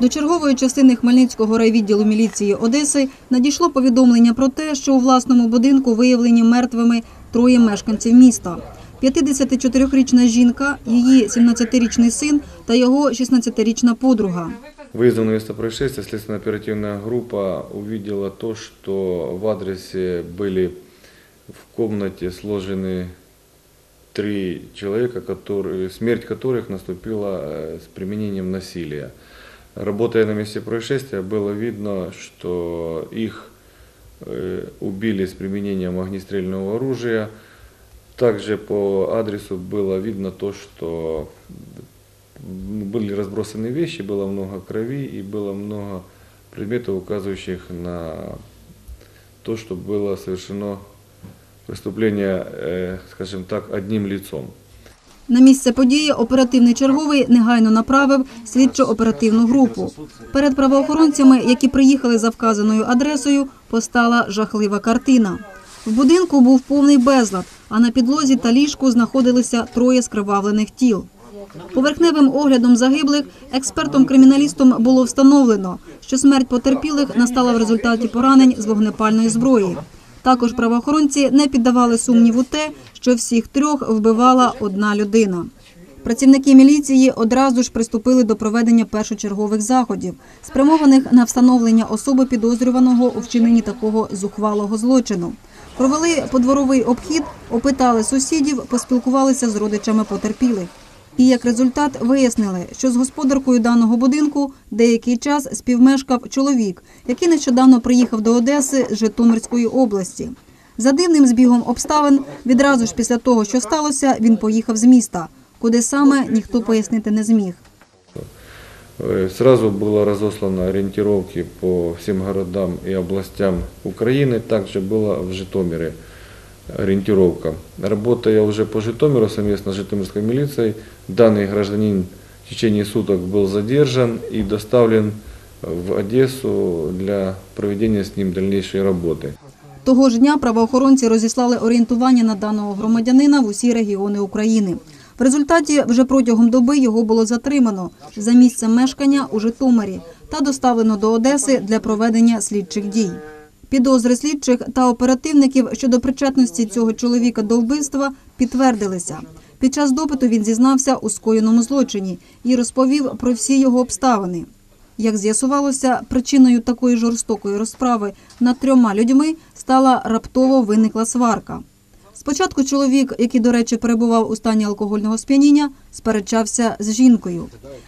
До чергової частини Хмельницького райвідділу міліції Одеси надійшло повідомлення про те, що у власному будинку виявлені мертвими троє мешканців міста. 54-річна жінка, її 17-річний син та його 16-річна подруга. Выездом на место происшествия следственно-оперативная группа увидела то, что в адресе были в комнате сложены три человека, которые, смерть которых наступила э, с применением насилия. Работая на месте происшествия, было видно, что их э, убили с применением огнестрельного оружия. Также по адресу было видно то, что были разбросаны вещи, было много крови и было много предметов, указывающих на то, что было совершено преступление, э, скажем так, одним лицом. На місце події оперативний черговий негайно направив слідчо-оперативну групу. Перед правоохоронцями, які приїхали за вказаною адресою, постала жахлива картина. В будинку був повний безлад, а на підлозі та ліжку знаходилися троє скривавлених тіл. Поверхневим оглядом загиблих експертом-криміналістом було встановлено, що смерть потерпілих настала в результаті поранень з вогнепальної зброї. Також правоохоронці не піддавали сумніву те, що всіх трьох вбивала одна людина. Працівники міліції одразу ж приступили до проведення першочергових заходів, спрямованих на встановлення особи підозрюваного у вчиненні такого зухвалого злочину. Провели подворовий обхід, опитали сусідів, поспілкувалися з родичами потерпілих. І як результат вияснили, що з господаркою даного будинку деякий час співмешкав чоловік, який нещодавно приїхав до Одеси з Житомирської області. За дивним збігом обставин, відразу ж після того, що сталося, він поїхав з міста, куди саме ніхто пояснити не зміг. Э, Сразу было разослано ориентировки по всем городам и областям Украины. Также была в Житомире ориентировка. Работая уже по Житомиру совместно с Житомирской милицией, данный гражданин в течение суток был задержан и доставлен в Одессу для проведения с ним дальнейшей работы. Того ж дня правоохоронці розіслали орієнтування на даного громадянина в усі регіони України. В результаті вже протягом доби його було затримано за місцем мешкання у Житомирі та доставлено до Одеси для проведення слідчих дій. Підозри слідчих та оперативників щодо причетності цього чоловіка до вбивства підтвердилися. Під час допиту він зізнався у скоєному злочині і розповів про всі його обставини. Як з'ясувалося, причиною такої жорстокої розправи над трьома людьми стала раптово виникла сварка. Спочатку чоловік, який, до речі, перебував у стані алкогольного сп'яніння, сперечався з жінкою.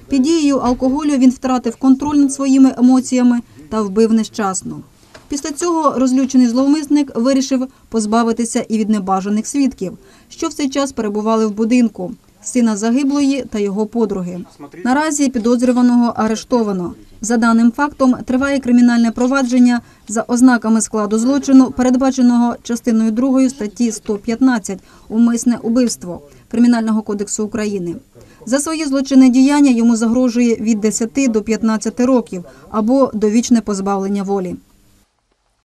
Під дією алкоголю він втратив контроль над своїми емоціями та вбив нещасно. Після цього розлючений зловмисник вирішив позбавитися і від небажаних свідків, що в цей час перебували в будинку сина загиблої та його подруги. Наразі підозрюваного арештовано. За даним фактом триває кримінальне провадження за ознаками складу злочину, передбаченого частиною 2 статті 115 «Умисне убивство Кримінального кодексу України. За свої злочинне діяння йому загрожує від 10 до 15 років або довічне позбавлення волі.